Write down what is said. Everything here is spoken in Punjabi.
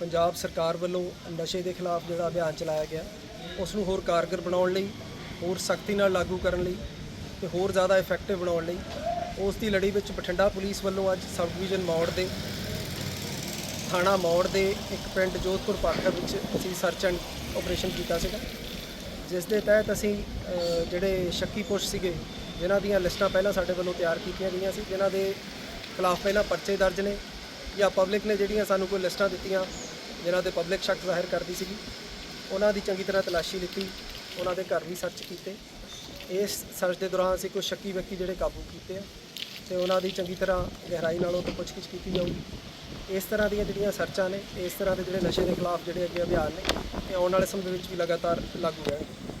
ਪੰਜਾਬ ਸਰਕਾਰ ਵੱਲੋਂ ਨਸ਼ੇ ਦੇ ਖਿਲਾਫ ਜਿਹੜਾ ਅਭਿਆਨ ਚਲਾਇਆ ਗਿਆ ਉਸ ਨੂੰ ਹੋਰ ਕਾਰਗਰ ਬਣਾਉਣ ਲਈ, ਹੋਰ ਸਖਤੀ ਨਾਲ ਲਾਗੂ ਕਰਨ ਲਈ ਤੇ ਹੋਰ ਜ਼ਿਆਦਾ ਇਫੈਕਟਿਵ ਬਣਾਉਣ ਲਈ ਉਸ ਦੀ ਲੜੀ ਵਿੱਚ ਬਠਿੰਡਾ ਪੁਲਿਸ ਵੱਲੋਂ ਅੱਜ ਸਬ ਡਿਵੀਜ਼ਨ ਮੌੜ ਦੇ, ਥਾਣਾ ਮੌੜ ਦੇ ਇੱਕ ਪਿੰਡ ਜੋਧਪੁਰ ਪਾਖਰ ਵਿੱਚ ਅਸੀਂ ਸਰਚ ਐਂਡ ਆਪਰੇਸ਼ਨ ਕੀਤਾ ਸੀਗਾ। ਜਿਸ ਦੇ ਤਹਿਤ ਅਸੀਂ ਜਿਹੜੇ ਸ਼ੱਕੀ ਪੁਸ਼ ਸੀਗੇ, ਜਿਨ੍ਹਾਂ ਦੀਆਂ ਲਿਸਟਾਂ ਪਹਿਲਾਂ ਸਾਡੇ ਵੱਲੋਂ ਤਿਆਰ ਕੀਤੀਆਂ ਗਈਆਂ ਸੀ, ਜਿਨ੍ਹਾਂ ਦੇ ਖਿਲਾਫ ਪਹਿਲਾਂ ਪਰਚੇ ਦਰਜ ਨੇ ਜਾਂ ਪਬਲਿਕ ਨੇ ਜਿਹੜੀਆਂ ਸਾਨੂੰ ਕੋਈ ਲਿਸਟਾਂ ਦਿੱਤੀਆਂ, ਜਿਨ੍ਹਾਂ ਦੇ ਪਬਲਿਕ ਸ਼ੱਕ ਜ਼ਾਹਿਰ ਕਰਦੀ ਸੀਗੀ, ਉਹਨਾਂ ਦੀ ਚੰਗੀ ਤਰ੍ਹਾਂ ਤਲਾਸ਼ੀ ਲਿੱਤੀ, ਉਹਨਾਂ ਦੇ ਘਰ ਵੀ ਸਰਚ ਕੀਤੇ। ਇਸ ਸਰਚ ਦੇ ਦੌਰਾਨ ਅਸੀਂ ਕੁਝ ਸ਼ੱਕੀ ਵਿਅਕਤੀ ਜਿਹੜੇ ਕਾਬੂ ਕੀਤੇ ਆ ਤੇ ਉਹਨਾਂ ਦੀ ਚੰਗੀ ਤਰ੍ਹਾਂ ਗਹਿਰਾਈ ਨਾਲ ਉਹ ਤੋਂ ਪੁੱਛਗਿੱਛ ਕੀਤੀ ਜਾਊਗੀ। ਇਸ ਤਰ੍ਹਾਂ ਦੀਆਂ ਜਿਹੜੀਆਂ ਸਰਚਾਂ ਨੇ, ਇਸ ਤਰ੍ਹਾਂ ਦੇ ਜਿਹੜੇ ਨਸ਼ੇ ਦੇ ਖਿਲਾਫ ਜਿਹੜੇ ਅੱਗੇ ਅਭਿਆਨ ਨੇ, ਇਹ ਆਉਣ ਵਾਲੇ ਸਮੇਂ ਵਿੱਚ ਵੀ ਲਗਾਤਾਰ ਲਾਗੂ ਰਹਿਣਗੇ।